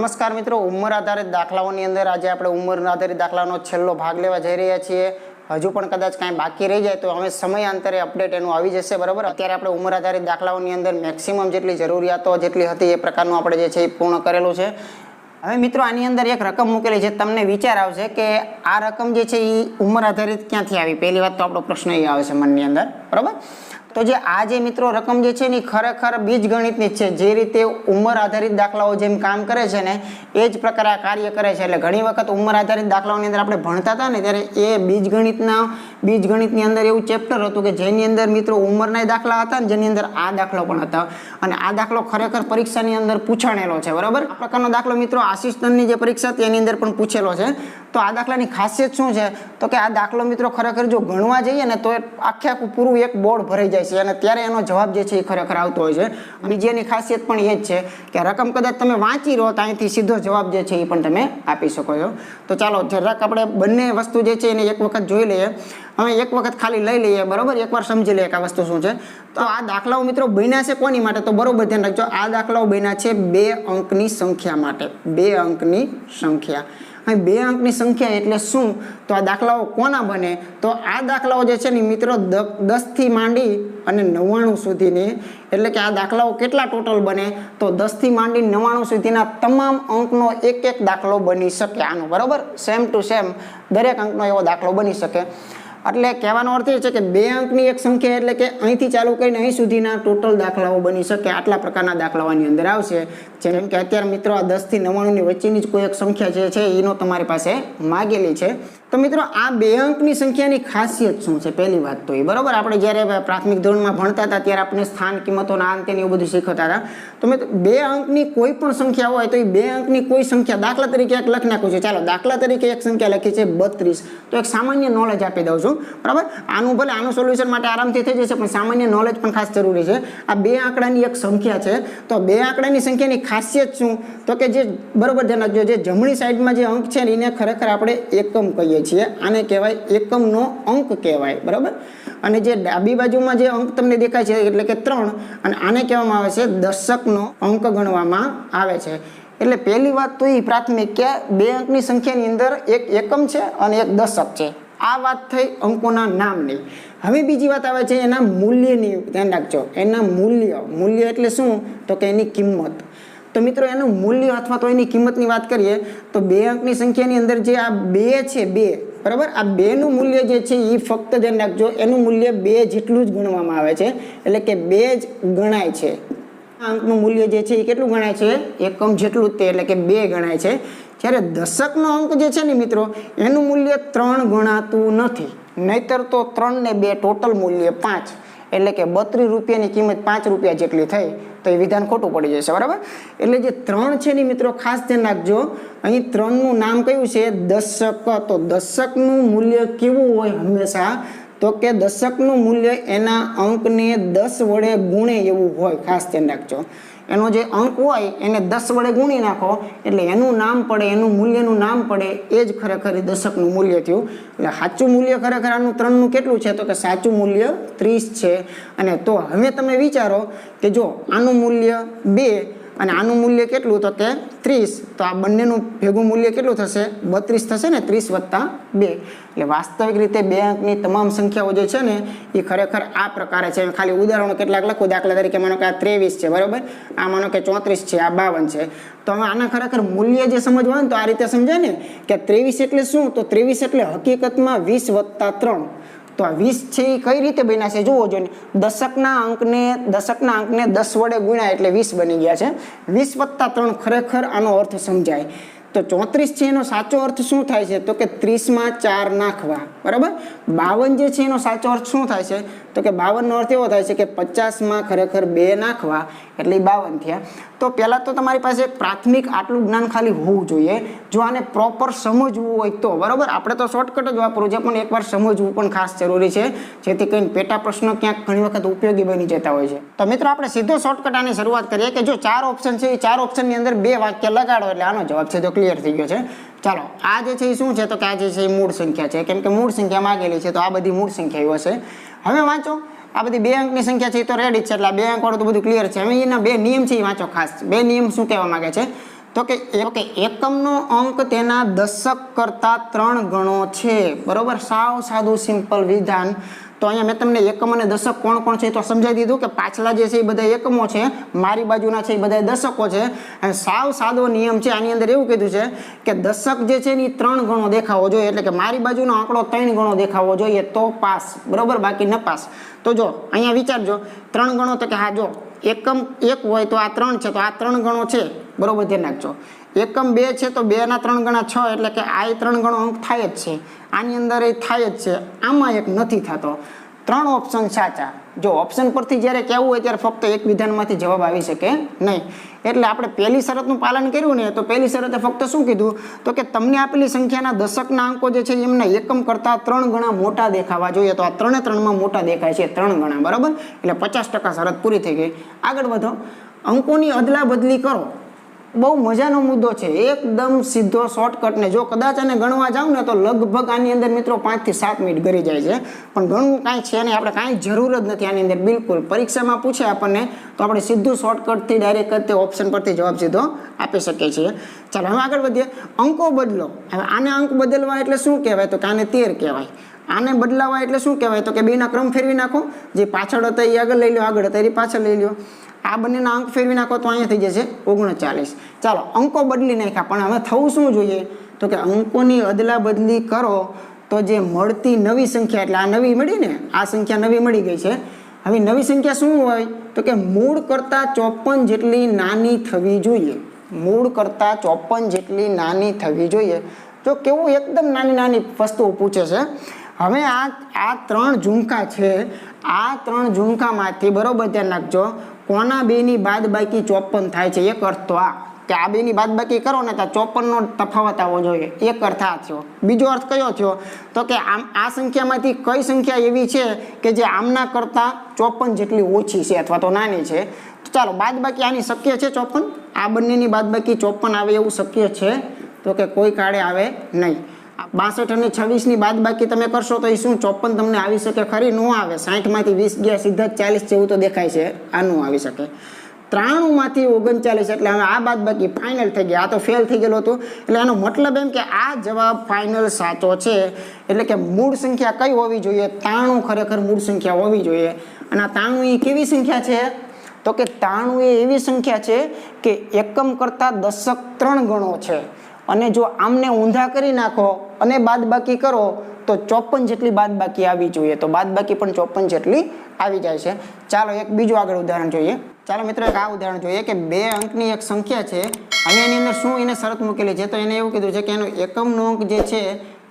નમસ્કાર મિત્રો, ઉંમર આધારિત દાખલાઓની અંદર આજે આપણે ઉંમર આધારિત દાખલાનો છેલ્લો ભાગ લેવા જઈ રહ્યા છીએ. હજુ પણ કદાચ કાંઈ બાકી રહી જાય તો હવે સમયાંતરે અપડેટ એનું આવી જશે, બરાબર? અત્યારે આપણે ઉંમર આધારિત દાખલાઓની અંદર મેક્સિમમ જેટલી જરૂરિયાતો જેટલી હતી એ પ્રકારનું આપણે જે છે એ પૂર્ણ કરેલું છે. હવે મિત્રો, આની અંદર એક રકમ મૂકેલી છે. તમને વિચાર આવશે કે આ રકમ જે છે એ ઉંમર આધારિત ક્યાંથી આવી? પહેલી વાત તો આપણો પ્રશ્ન એ આવે છે મનની અંદર, બરાબર? તો જે આ જે મિત્રો રકમ જે છે ને ખરેખર બીજગણિતની જ છે. જે રીતે ઉંમર આધારિત દાખલાઓ જેમ કામ કરે છે ને, એ જ પ્રકારે કાર્ય કરે છે. એટલે ઘણી વખત ઉંમર આધારિત દાખલાઓની અંદર આપણે ભણતા હતા ને, ત્યારે એ બીજગણિતના બીજગણિતની અંદર એવું ચેપ્ટર હતું કે જેની અંદર મિત્રો ઉંમરના દાખલા હતા જેની અંદર આ દાખલો પણ હતા. અને આ દાખલો ખરેખર પરીક્ષાની અંદર પૂછાણેલો છે, બરાબર? આ પ્રકારનો દાખલો મિત્રો આસિસ્ટન્ટની જે પરીક્ષા તેની અંદર પણ પૂછેલો છે. તો આ દાખલાની ખાસિયત શું છે? તો કે આ દાખલો મિત્રો ખરેખર જો ગણવા જઈએ ને તો આખે આખું પૂરું એક બોર્ડ ભરાઈ જાય છે અને ત્યારે એનો જવાબ જે છે એ ખરેખર આવતો હોય છે. બીજી એની ખાસિયત પણ એ જ છે કે રકમ કદાચ તમે વાંચી રહો તો અહીંથી સીધો જવાબ જે છે એ પણ તમે આપી શકો છો. તો ચાલો જરાક આપણે બંને વસ્તુ જે છે એને એક વખત જોઈ લઈએ. હવે એક વખત ખાલી લઈ લઈએ, બરોબર? એકવાર સમજી લઈએ કે આ વસ્તુ શું છે. તો આ દાખલાઓ મિત્રો બન્યા છે કોની માટે? તો બરોબર ધ્યાન રાખજો, આ દાખલાઓ બન્યા છે બે અંકની સંખ્યા માટે. બે અંકની સંખ્યા. અહીં બે અંકની સંખ્યા એટલે શું? તો આ દાખલાઓ કોના બને? તો આ દાખલાઓ જે છે ને મિત્રો દસથી માંડી અને નવ્વાણું સુધીની. એટલે કે આ દાખલાઓ કેટલા ટોટલ બને? તો દસથી માંડી નવ્વાણું સુધીના તમામ અંકનો એક એક દાખલો બની શકે આનો, બરાબર? સેમ ટુ સેમ દરેક અંકનો એવો દાખલો બની શકે. એટલે કહેવાનો અર્થ એ છે કે બે અંકની એક સંખ્યા એટલે કે અહીંથી ચાલુ કરીને અહીં સુધીના ટોટલ દાખલાઓ બની શકે, આટલા પ્રકારના દાખલાઓની અંદર આવશે. જેમ કે અત્યારે મિત્રો આ દસથી નવ્વાણુંની વચ્ચેની જ કોઈ એક સંખ્યા જે છે, એનો તમારી પાસે માગેલી છે. તો મિત્રો, આ બે અંકની સંખ્યાની ખાસિયત શું છે? પહેલી વાત તો એ. બરાબર? આપણે જ્યારે પ્રાથમિક ધોરણમાં ભણતા હતા, ત્યારે આપણે સ્થાન કિંમતોના અંતે એવું બધું શીખવતા હતા. તો મિત્રો, બે અંકની કોઈ પણ સંખ્યા હોય તો એ બે અંકની કોઈ સંખ્યા દાખલા તરીકે એક લખી નાખું છે. ચાલો, દાખલા તરીકે એક સંખ્યા લખી છે બત્રીસ. તો એક સામાન્ય નોલેજ આપી દઉં છું. બરાબર? આનું ભલે આનું સોલ્યુશન માટે આરામથી થઈ જશે, પણ સામાન્ય નોલેજ પણ ખાસ જરૂરી છે. આ બે આંકડાની એક સંખ્યા છે. તો બે આંકડાની સંખ્યાની ખાસિયત શું? તો કે જે બરાબર ધ્યાન રાખજો, જે જમણી સાઈડમાં જે અંક છે ને, એને ખરેખર આપણે એકમ કહીએ છીએ. આને કહેવાય એકમનો અંક કહેવાય. બરાબર? અને જે ડાબી બાજુમાં જે અંક તમને દેખાય છે, એટલે કે ત્રણ, અને આને કહેવામાં આવે છે દશકનો અંક ગણવામાં આવે છે. એટલે પહેલી વાત તો એ પ્રાથમિક કે બે અંકની સંખ્યાની અંદર એક એકમ છે અને એક દશક છે. આ વાત થઈ અંકોના નામની. હવે બીજી વાત આવે છે એના મૂલ્યની ધ્યાન રાખજો. એના મૂલ્ય. મૂલ્ય એટલે શું? તો કે એની કિંમત. તો મિત્રો, એનું મૂલ્ય અથવા તો એની કિંમતની વાત કરીએ, તો બે અંકની સંખ્યાની અંદર જે આ બે છે, બે, બરાબર? આ બેનું મૂલ્ય જે છે એ ફક્ત ધ્યાન રાખજો, એનું મૂલ્ય બે જેટલું જ ગણવામાં આવે છે. એટલે કે બે જ ગણાય છે. આ અંકનું મૂલ્ય જે છે એ કેટલું ગણાય છે? એકમ જેટલું જ તે, એટલે કે બે ગણાય છે. જ્યારે દશકનો અંક જે છે ને મિત્રો, એનું મૂલ્ય ત્રણ ગણાતું નથી. નહીતર તો ત્રણ ને બે ટોટલ મૂલ્ય પાંચ. એટલે કે બત્રીસ રૂપિયાની કિંમત પાંચ રૂપિયા જેટલી થઈ, તો એ વિધાન ખોટું પડી જશે, બરાબર? એટલે જે ત્રણ છે ને મિત્રો, ખાસ ધ્યાન રાખજો. અહીં ત્રણનું નામ કયું છે? દશક. તો દશકનું મૂલ્ય કેવું હોય? હંમેશા તો કે દશકનું મૂલ્ય એના અંકને દસ વડે ગુણે એવું હોય, ખાસ ધ્યાન રાખજો. એનો જે અંક હોય એને દસ વડે ગુણી નાખો, એટલે એનું નામ પડે, એનું મૂલ્યનું નામ પડે, એ જ ખરેખર દશકનું મૂલ્ય થયું. એટલે સાચું મૂલ્ય ખરેખર આનું ત્રણનું કેટલું છે? તો કે સાચું મૂલ્ય ત્રીસ છે. અને તો હવે તમે વિચારો કે જો આનું મૂલ્ય બે અને આનું મૂલ્ય કેટલું તો તે ત્રીસ. તો આ બંનેનું ભેગું મૂલ્ય કેટલું થશે? બત્રીસ થશે ને? ત્રીસ વત્તા બે. એટલે વાસ્તવિક રીતે બે અંકની તમામ સંખ્યાઓ જે છે ને, એ ખરેખર આ પ્રકારે છે. ખાલી ઉદાહરણો કેટલાક લખું. દાખલા તરીકે માનો કે આ ત્રેવીસ છે, બરાબર? આ માનો કે ચોત્રીસ છે, આ બાવન છે. તો હવે આના ખરેખર મૂલ્ય જે સમજવાનું તો આ રીતે સમજાય ને કે ત્રેવીસ એટલે શું? તો ત્રેવીસ એટલે હકીકતમાં વીસ વત્તા ત્રણ. તો આ વીસ છે એ કઈ રીતે બન્યા છે? જુઓ જોઈએ દશકના અંકને દશકના અંકને દસ વડે ગુણ્યા એટલે વીસ બની ગયા છે. વીસ વત્તા ત્રણ ખરેખર આનો અર્થ સમજાય. તો ચોત્રીસ છે એનો સાચો અર્થ શું થાય છે? તો કે ત્રીસમાં ચાર નાખવા. બરાબર? બાવન જે છે એનો સાચો અર્થ શું થાય છે? તો કે બાવનનો અર્થ એવો થાય છે કે પચાસમાં ખરેખર બે નાખવા, એટલે બાવન થયા. તો પહેલાં તો તમારી પાસે પ્રાથમિક આટલું જ્ઞાન ખાલી હોવું જોઈએ. જો આને પ્રોપર સમજવું હોય તો, બરાબર? આપણે તો શોર્ટકટ જ વાપરવું છે, પણ એકવાર સમજવું પણ ખાસ જરૂરી છે. જેથી કરીને પેટા પ્રશ્નો ક્યાંક ઘણી વખત ઉપયોગી બની જતા હોય છે. તો મિત્રો, આપણે સીધો શોર્ટકટ આની શરૂઆત કરીએ કે જો ચાર ઓપ્શન છે, એ ચાર ઓપ્શનની અંદર બે વાક્ય લગાડો, એટલે આનો જવાબ છે તો ક્લિયર થઈ ગયો છે. ચાલો, આ જે છે એ શું છે? તો કે આ જે છે એ મૂળ સંખ્યા છે. કેમ કે મૂળ સંખ્યા માગેલી છે, તો આ બધી મૂળ સંખ્યાઓ હશે હવે વાંચો, આ બધી બે અંકની સંખ્યા છે એ તો રેડી જ છે, એટલે આ બે અંક વાળું તો બધું ક્લિયર છે. હવે એના બે નિયમ છે એ વાંચો ખાસ. બે નિયમ શું કહેવા માંગે છે? તો કે ઓકે એકમનો અંક તેના દશક કરતા ત્રણ ગણો છે. બરોબર? સાવ સાદું સિમ્પલ વિધાન. તો અહીંયા મેં તમને એકમ અને દશક કોણ કોણ છે તો સમજાવી દીધું કે પાછલા જે છે એ બધા એકમો છે, મારી બાજુના છે એ બધા દશકો છે. અને સાવ સાદો નિયમ છે, આની અંદર એવું કીધું છે કે દશક જે છે એ ત્રણ ગણો દેખાવો જોઈએ. એટલે કે મારી બાજુનો આંકડો ત્રણ ગણો દેખાવો જોઈએ તો પાસ. બરોબર? બાકી ન પાસ. તો જો, અહીંયા વિચારજો. ત્રણ ગણો તો કે હા, જો, એકમ એક હોય તો આ ત્રણ છે, તો આ ત્રણ ગણો છે. બરોબર? ધ્યાન રાખજો. એકમ બે છે તો બેના ત્રણ ગણા છ એટલે કે આ ત્રણ ગણો અંક થાય જ છે. આની અંદર એ થાય જ છે. આમાં એક નથી થતો. ત્રણ ઓપ્શન સાચા. જો ઓપ્શન પરથી જ્યારે કહેવું હોય ત્યારે ફક્ત એક વિધાનમાંથી જવાબ આવી શકે નહીં. એટલે આપણે પહેલી શરતનું પાલન કર્યું ને, તો પહેલી શરતે ફક્ત શું કીધું? તો કે તમને આપેલી સંખ્યાના દશકના અંકો જે છે એમના એકમ કરતાં ત્રણ ગણા મોટા દેખાવા જોઈએ. તો આ ત્રણે ત્રણમાં મોટા દેખાય છે ત્રણ ગણા, બરાબર? એટલે પચાસ ટકા શરત પૂરી થઈ ગઈ. આગળ વધો. અંકોની અદલા બદલી કરો. બહુ મજાનો મુદ્દો છે. એકદમ સીધો શોર્ટકટને જો કદાચ આને ગણવા જાવ ને તો લગભગ આની અંદર મિત્રો પાંચથી સાત મિનિટ ગરી જાય છે. પણ ગણવું કાંઈ છે નહીં, આપણે કાંઈ જરૂર જ નથી આની અંદર, બિલકુલ. પરીક્ષામાં પૂછે આપણને તો આપણે સીધું શોર્ટકટથી ડાયરેક્ટ તે ઓપ્શન પરથી જવાબ સીધો આપી શકીએ છીએ. ચાલો, હવે આગળ વધીએ. અંકો બદલો. હવે આને અંક બદલવા એટલે શું કહેવાય? તો કે આને તેર કહેવાય. આને બદલાવા એટલે શું કહેવાય? તો કે બેના ક્રમ ફેરવી નાખો. જે પાછળ હતા એ આગળ લઈ લો, આગળ હતા એ પાછળ લઈ લો. આ બંનેના અંક ફેરવી નાખો તો અહીંયા થઈ જશે ઓગણચાલીસ. ચાલો, અંકો બદલી નાખ્યા, પણ હવે થવું શું જોઈએ? તો કે અંકોની અદલા બદલી કરો, તો જે મળતી નવી સંખ્યા, એટલે આ નવી મળી ને? આ સંખ્યા નવી મળી ગઈ છે. હવે નવી સંખ્યા શું હોય? તો કે મૂળ કરતાં ચોપન જેટલી નાની થવી જોઈએ. મૂળ કરતાં ચોપન જેટલી નાની થવી જોઈએ. તો કેવું એકદમ નાની નાની વસ્તુઓ પૂછે છે. હવે આ આ ત્રણ ઝુમકા છે. આ ત્રણ ઝુમકામાંથી બરોબર ધ્યાન રાખજો. કોના બેની બાદ બાકી ચોપન થાય છે? એક અર્થ તો આ. કે આ બેની બાદ બાકી કરો ને તો ચોપનનો તફાવત આવવો જોઈએ. એક અર્થ આ થયો. બીજો અર્થ કયો થયો? તો કે આમ આ સંખ્યામાંથી કઈ સંખ્યા એવી છે કે જે આમના કરતાં ચોપન જેટલી ઓછી છે અથવા તો નાની છે? ચાલો બાદ બાકી આની શક્ય છે ચોપન? આ બંનેની બાદ બાકી ચોપન આવે એવું શક્ય છે? તો કે કોઈ કાળે આવે નહીં. બાસઠ અને છવ્વીસની બાદ બાકી તમે કરશો તો એ શું? ચોપન તમને આવી શકે ખરી? ન આવે. સાઠમાંથી વીસ ગયા, સીધા ચાલીસ જેવું તો દેખાય છે. આ ન આવી શકે. ત્રાણુંમાંથી ઓગણચાલીસ, એટલે હવે આ બાદ બાકી ફાઇનલ થઈ ગયા આ તો ફેલ થઈ ગયેલું હતું. એટલે એનો મતલબ એમ કે આ જવાબ ફાઇનલ સાચો છે. એટલે કે મૂળ સંખ્યા કઈ હોવી જોઈએ? ત્રાણું ખરેખર મૂળ સંખ્યા હોવી જોઈએ. અને આ ત્રાણું એ કેવી સંખ્યા છે? તો કે ત્રાણું એ એવી સંખ્યા છે કે એકમ કરતાં દશક ત્રણ ગણો છે. અને જો આમને ઊંધા કરી નાખો અને બાદ બાકી કરો, તો ચોપન જેટલી બાદ બાકી આવી જોઈએ. તો બાદ બાકી પણ ચોપન જેટલી આવી જાય છે. ચાલો એક બીજું આગળ ઉદાહરણ જોઈએ. ચાલો મિત્રો, એક આ ઉદાહરણ જોઈએ કે બે અંકની એક સંખ્યા છે અને એની અંદર શું એને શરત મૂકેલી? છે તો એને એવું કીધું છે કે એનો એકમનો અંક જે છે,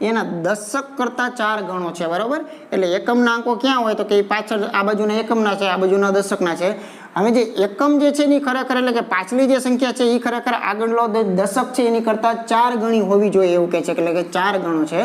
એના દશક કરતાં ચાર ગણો છે, બરાબર? એટલે એકમના અંકો ક્યાં હોય? તો કે પાછળ આ બાજુના એકમના છે, આ બાજુના દશકના છે. હવે જે એકમ જે છે એની ખરેખર એટલે કે પાછલી જે સંખ્યા છે એ ખરેખર આગળનો દશક છે એની કરતાં ચાર ગણી હોવી જોઈએ એવું કહે છે. એટલે કે ચાર ગણો છે.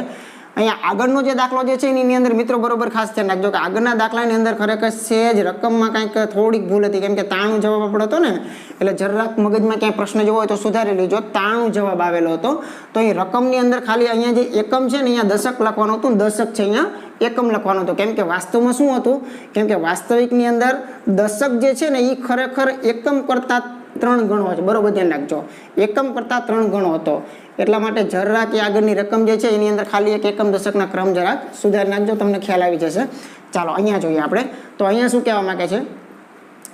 અહીંયા આગળનો જે દાખલો જે છે એની અંદર મિત્રો બરોબર ખાસ ધ્યાન રાખજો કે આગળના દાખલાની અંદર ખરેખર સેજ રકમમાં કંઈક થોડીક ભૂલ હતી. કેમ કે તાણું જવાબ આપણો હતો ને, એટલે જરાક મગજમાં ક્યાંય પ્રશ્ન જોવો હોય તો સુધારી લેજો. તાણું જવાબ આવેલો હતો. તો અહીં રકમની અંદર ખાલી અહીંયા જે એકમ છે ને, અહીંયા દશક લખવાનું હતું દશક છે અહીંયા એકમ લખવાનું હતું. કેમ કે વાસ્તવમાં શું હતું? કેમ કે વાસ્તવિકની અંદર દશક જે છે ને એ ખરેખર એકમ કરતાં ત્રણ ગણો છે. બરોબર, ધ્યાન રાખજો. એકમ કરતાં ત્રણ ગણો હતો. એટલા માટે જરાક આગળની રકમ જે છે, એની અંદર ખાલી એક એકમ દશકના ક્રમ જરાક સુધારી નાખજો, તમને ખ્યાલ આવી જશે. ચાલો, અહીંયા જોઈએ આપણે. તો અહીંયા શું કહેવા માગે છે?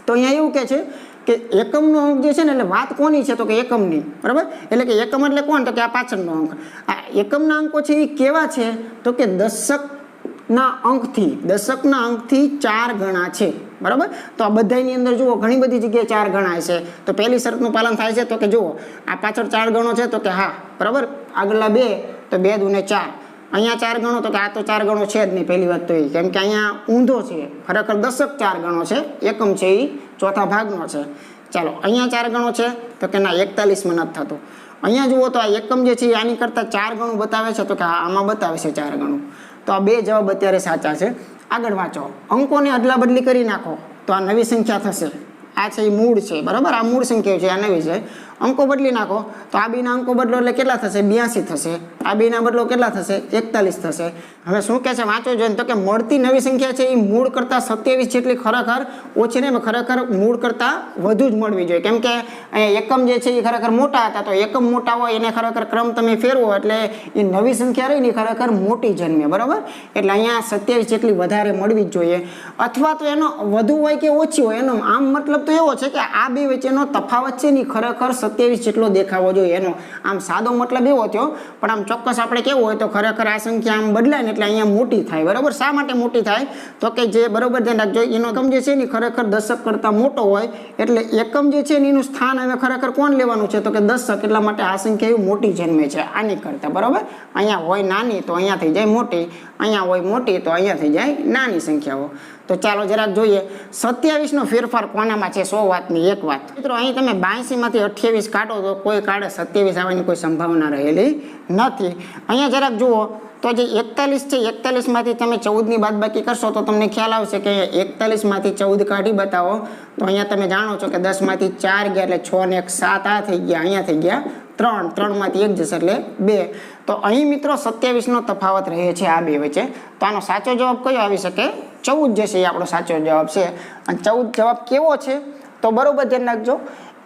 તો અહીંયા એવું કહે છે કે એકમનો અંક જે છે ને, એટલે વાત કોની છે? તો કે એકમની. બરાબર? એટલે કે એકમ એટલે કોણ? તો કે આ પાછળનો અંક. આ એકમના અંકો છે એ કેવા છે? તો કે દશકના અંકથી દશકના અંકથી ચાર ગણા છે. બરાબર? તો આ બધાની અંદર જુઓ, ઘણી બધી જગ્યાએ ચાર ગણાય છે. તો પહેલી શરતનું પાલન થાય છે તો કે જુઓ, આ પાછળ ચાર ગણો છે તો કે હા, બરાબર? આગળના બે, તો બે દુને ચાર. અહીંયા ચાર ગણો તો કે આ તો ચાર ગણો છે જ નહીં, પહેલી વાત તો એ. કેમ કે અહીંયા ઊંધો છે, ખરેખર દશક ચાર ગણો છે, એકમ છે એ ચોથા ભાગનો છે. ચાલો, અહીંયા ચાર ગણો છે તો કે ના, એકતાલીસમાં નથી થતો. અહીંયા જુઓ તો આ એકમ જે છે આની કરતાં ચાર ગણું બતાવે છે તો કે આમાં બતાવે છે ચાર ગણું. તો આ બે જવાબ અત્યારે સાચા છે. આગળ વાંચો. અંકોને અદલા બદલી કરી નાખો, તો આ નવી સંખ્યા થશે. આ છે એ મૂળ છે, બરાબર? આ મૂળ સંખ્યા છે, આ નવી છે. અંકો બદલી નાખો. તો આ બીના અંકો બદલો એટલે કેટલા થશે? બ્યાસી થશે. આ બીના બદલો કેટલા થશે? એકતાલીસ થશે. હવે શું કહે છે વાંચો જોઈએ તો કે મળતી નવી સંખ્યા છે એ મૂળ કરતાં સત્યાવીસ જેટલી ખરેખર ઓછી નહીં ખરેખર મૂળ કરતાં વધુ જ મળવી જોઈએ. કેમ કે અહીંયા એકમ જે છે એ ખરેખર મોટા હતા. તો એકમ મોટા હોય એને ખરેખર ક્રમ તમે ફેરવો એટલે એ નવી સંખ્યા રહી ને ખરેખર મોટી જન્મે. બરાબર? એટલે અહીંયા સત્યાવીસ જેટલી વધારે મળવી જ જોઈએ. અથવા તો એનો વધુ હોય કે ઓછી હોય, એનો આમ મતલબ તો એવો છે કે આ બે વચ્ચેનો તફાવત છે ને ખરેખર સત્યાવીસ જેટલો દેખાવો જોઈએ. એનો આમ સાદો મતલબ એવો થયો, પણ આમ ચોક્કસ આપણે કેવું હોય તો ખરેખર આ સંખ્યા આમ બદલાય ને એટલે અહીંયા મોટી થાય, બરાબર? શા માટે મોટી થાય? તો કે જે બરાબર ધ્યાન રાખજો, એનો એકમ જે છે ને ખરેખર દશક કરતાં મોટો હોય, એટલે એકમ જે છે ને એનું સ્થાન હવે ખરેખર કોણ લેવાનું છે? તો કે દશક, એટલા માટે આ સંખ્યા એવી મોટી જન્મે છે, આની કરતાં, બરાબર? અહીંયા હોય નાની તો અહીંયા થઈ જાય મોટી, અહીંયા હોય મોટી તો અહીંયા થઈ જાય નાની સંખ્યાઓ. તો ચાલો જરાક જોઈએ. સત્યાવીસનો ફેરફાર કોનામાં છે? સો વાતની એક વાત. મિત્રો, અહીં તમે બાંસીમાંથી અઠ્યાવીસ કાઢો તો કોઈ કાઢે સત્યાવીસ આવવાની કોઈ સંભાવના રહેલી નથી. અહીંયા જરાક જુઓ, તો જે એકતાલીસ છે, એકતાલીસમાંથી તમે ચૌદની બાદબાકી કરશો તો તમને ખ્યાલ આવશે કે એકતાલીસમાંથી ચૌદ કાઢી બતાવો. તો અહીંયા તમે જાણો છો કે દસમાંથી ચાર ગયા એટલે છ ને એક સાત આ થઈ ગયા, અહીંયા થઈ ગયા ત્રણ. ત્રણમાંથી એક જશે એટલે બે. તો અહીં મિત્રો સત્યાવીસનો તફાવત રહે છે આ બે વચ્ચે. તો આનો સાચો જવાબ કયો આવી શકે? ચૌદ જશે એ આપણો સાચો જવાબ છે. અને ચૌદ જવાબ કેવો છે? તો બરોબર ધ્યાન રાખજો.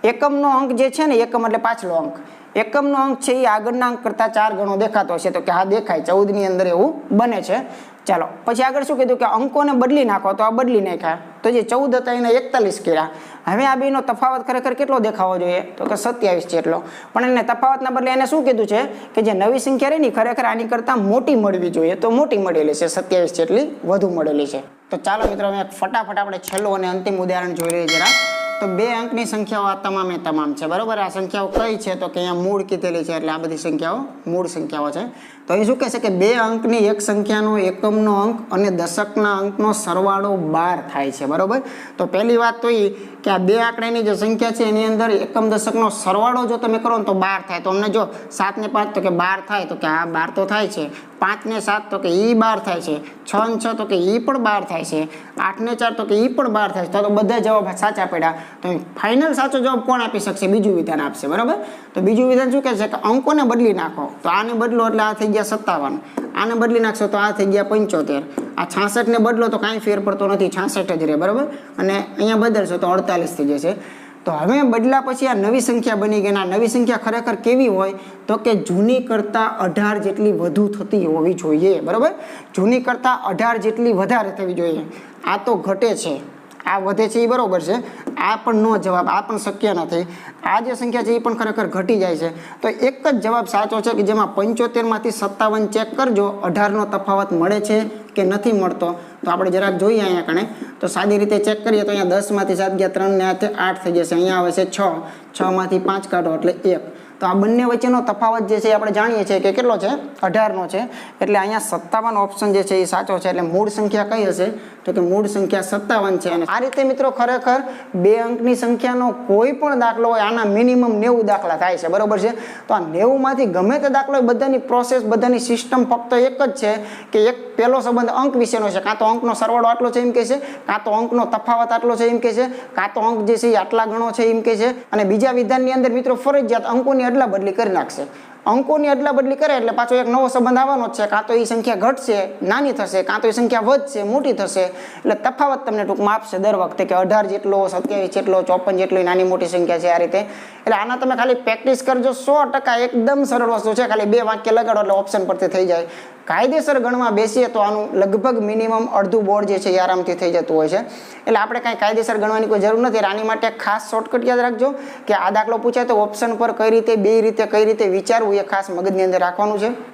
એકમનો અંક જે છે ને, એકમ એટલે પાછલો અંક. એકમનો અંક છે એ આગળના અંક કરતાં ચાર ગણો દેખાતો હશે. તો કે હા, દેખાય. ચૌદની અંદર એવું બને છે. ચાલો, પછી આગળ શું કીધું કે અંકોને બદલી નાખો, તો આ બદલી નાખ્યા. તો જે ચૌદ હતા એને એકતાલીસ કર્યા. હવે આ બેનો તફાવત ખરેખર કેટલો દેખાવો જોઈએ? તો કે સત્યાવીસ જેટલો પણ એને તફાવતના બદલે એને શું કીધું છે? કે જે નવી સંખ્યા રહી ને ખરેખર આની કરતાં મોટી મળવી જોઈએ. તો મોટી મળેલી છે. સત્યાવીસ જેટલી વધુ મળેલી છે. તો ચાલો મિત્રો, અમે ફટાફટ આપણે છેલ્લું અને અંતિમ ઉદાહરણ જોઈ લઈએ જરા. તો બે અંકની સંખ્યાઓ આ તમામે તમામ છે. બરાબર? આ સંખ્યાઓ કઈ છે? તો કે અહીંયા મૂળ કીધેલી છે, એટલે આ બધી સંખ્યાઓ મૂળ સંખ્યાઓ છે. તો એ શું કહે છે કે બે અંકની એક સંખ્યાનો, એકમનો અંક અને દશકના અંકનો સરવાળો બાર થાય છે, બરાબર? તો પહેલી વાત તો એ કે આ બે આંકડાની જે સંખ્યા છે એની અંદર એકમ દશકનો સરવાળો જો તમે કરો ને તો બાર થાય. તો અમને જો સાત ને પાંચ તો કે બાર થાય તો કે આ બાર તો થાય છે. પાંચ ને સાત તો કે એ બાર થાય છે. છ ને છ તો કે એ પણ બાર થાય છે. આઠ ને ચાર તો કે એ પણ બાર થાય છે. તો બધા જવાબ સાચા પડ્યા. તો ફાઇનલ સાચો જવાબ કોણ આપી શકશે? બીજું વિધાન આપશે, બરાબર? તો બીજું વિધાન શું કહે છે કે અંકોને બદલી નાખો. તો આને બદલો એટલે આ થઈ ગયા સત્તાવન. આને બદલી નાખશો તો આ થઈ ગયા પંચોતેર. આ છાસઠને બદલો તો કાંઈ ફેર પડતો નથી, છાસઠ જ રહે, બરાબર? અને અહીંયા બદલશો તો અડતાલીસ થઈ જશે. તો હવે બદલા પછી આ નવી સંખ્યા બની ગઈ આ નવી સંખ્યા ખરેખર કેવી હોય? તો કે જૂની કરતાં અઢાર જેટલી વધુ થતી હોવી જોઈએ, બરાબર? જૂની કરતાં અઢાર જેટલી વધારે થવી જોઈએ. આ તો ઘટે છે. આ વધે છે એ બરાબર છે. આ પણ નો જવાબ, આ પણ શક્ય નથી. આ જે સંખ્યા છે એ પણ ખરેખર ઘટી જાય છે. તો એક જ જવાબ સાચો છે કે જેમાં પંચોતેરમાંથી સત્તાવન ચેક કરજો અઢારનો તફાવત મળે છે કે નથી મળતો. તો આપણે જરાક જોઈએ અહીંયા કણે. તો સાદી રીતે ચેક કરીએ તો અહીંયા દસમાંથી સાત ગયા, ત્રણ ને આઠ થઈ જશે. અહીંયા આવે છે છ. છમાંથી પાંચ કાઢો, એટલે એક. તો આ બંને વચ્ચેનો તફાવત જે છે આપણે જાણીએ છીએ કે કેટલો છે? અઢારનો છે. એટલે અહીંયા સત્તાવન ઓપ્શન જે છે એ સાચો છે. એટલે મૂળ સંખ્યા કઈ હશે? તો કે મૂળ સંખ્યા સત્તાવન છે. અને આ રીતે મિત્રો ખરેખર બે અંકની સંખ્યાનો કોઈ પણ દાખલો હોય, આના મિનિમમ નેવું દાખલા થાય છે. બરાબર છે? તો આ નેવુંમાંથી ગમે તે દાખલો હોય, બધાની પ્રોસેસ બધાની સિસ્ટમ ફક્ત એક જ છે કે એક પહેલો સંબંધ અંક વિશેનો છે. કાં તો અંકનો સરવાળો આટલો છે એમ કે છે, કાં તો અંકનો તફાવત આટલો છે એમ કે છે, કાં તો અંક જે છે એ આટલા ગણો છે એમ કે છે. અને બીજા વિધાનની અંદર મિત્રો ફરજિયાત અંકોની અદલા બદલી કરી નાખશે. અંકોની અદલા બદલી કરે એટલે પાછો એક નવો સંબંધ આવવાનો છે કાં તો એ સંખ્યા ઘટશે, નાની થશે, કાં તો એ સંખ્યા વધશે, મોટી થશે. એટલે તફાવત તમને ટૂંકમાં આપશે દર વખતે કે અઢાર જેટલો, સત્યાવીસ જેટલો, ચોપન જેટલો નાની મોટી સંખ્યા છે આ રીતે. એટલે આના તમે ખાલી પ્રેક્ટિસ કરજો સો ટકા એકદમ સરળ વસ્તુ છે, ખાલી બે વાક્ય લગાડો એટલે ઓપ્શન પરથી થઈ જાય. કાયદેસર ગણવા બેસીએ તો આનું લગભગ મિનિમમ અડધું બોર્ડ જે છે એ આરામથી થઈ જતું હોય છે. એટલે આપણે કાંઈ કાયદેસર ગણવાની કોઈ જરૂર નથી. આની માટે ખાસ શોર્ટકટ યાદ રાખજો કે આ દાખલો પૂછાય તો ઓપ્શન પર કઈ રીતે, બે રીતે, કઈ રીતે વિચારવું એ ખાસ મગજની અંદર રાખવાનું છે.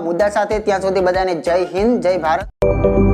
મુદ્દા સાથે ત્યાં સુધી બધાને જય હિન્દ જય ભારત.